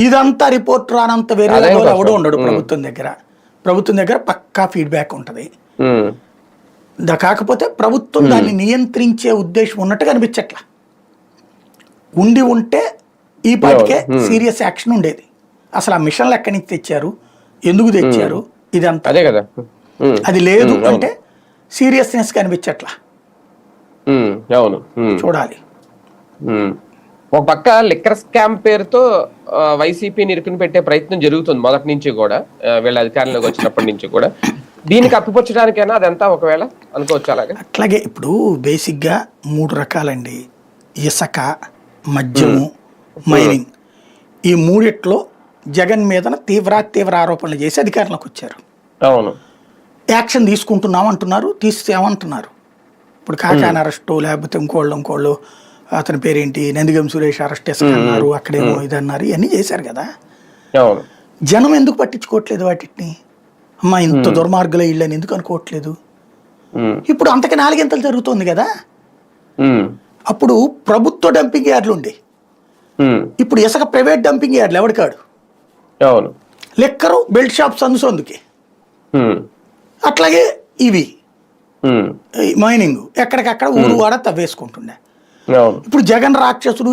ఇదంతా రిపోర్ట్ రానంత వేరే. ఎవడు ఉండడు ప్రభుత్వం దగ్గర. ప్రభుత్వం దగ్గర పక్కా ఫీడ్బ్యాక్ ఉంటది. దా కాకపోతే ప్రభుత్వం దాన్ని నియంత్రించే ఉద్దేశం ఉన్నట్టు కనిపించట్లా. ఉండి ఉంటే ఈ పాటికే సీరియస్ యాక్షన్ ఉండేది. అసలు ఆ మిషన్లు ఎక్కడి నుంచి తెచ్చారు? ఎందుకు తెచ్చారు? ఇదంతా. అదే కదా. అది లేదు అంటే సీరియస్నెస్ కనిపించట్లా. చూడాలి. ఒక పక్క లిక్కర్ స్కామ్ పేరుతో వైసీపీని ఇరుకుని పెట్టే ప్రయత్నం జరుగుతుంది మొదటి నుంచి కూడా వీళ్ళ అధికారంలోకి వచ్చినప్పటి నుంచి కూడా. దీనికి అప్పిపుచ్చడానికైనా అదంతా ఒకవేళ అనుకోవచ్చు అలాగే? అట్లాగే ఇప్పుడు బేసిక్గా మూడు రకాలండి. ఇసుక మద్యము మైనింగ్. ఈ మూడిట్లో జగన్ మీదన తీవ్ర తీవ్ర ఆరోపణలు చేసి అధికారంలోకి వచ్చారు. అవును. యాక్షన్ తీసుకుంటున్నాం అంటున్నారు తీసేమంటున్నారు. ఇప్పుడు కాకాని అరెస్టు లేకపోతే ఇంకోళ్ళు ఇంకోళ్ళు అతని పేరేంటి? నందిగం సురేష్ అరెస్ట్ చేస్తారు అన్నారు అక్కడేమో ఇది అన్నారు ఇవన్నీ చేశారు కదా. జనం ఎందుకు పట్టించుకోవట్లేదు వాటిని? అమ్మా ఇంత దుర్మార్గుల ఇళ్ళని ఎందుకు అనుకోవట్లేదు? ఇప్పుడు అంతకి నాలుగింతలు జరుగుతోంది కదా? అప్పుడు ప్రభుత్వ డంపింగ్ యార్డ్లు ఉండే. ఇప్పుడు ఇసుక ప్రైవేట్ డంపింగ్ యార్డ్లు ఎవడికాడు లెక్కరు బెల్ట్ షాప్స్ అందుసొందుకి. అట్లాగే ఇవి. మైనింగ్ ఎక్కడికక్కడ ఊరు వాడ తవ్వేసుకుంటుండే. ఇప్పుడు జగన్ రాక్షసుడు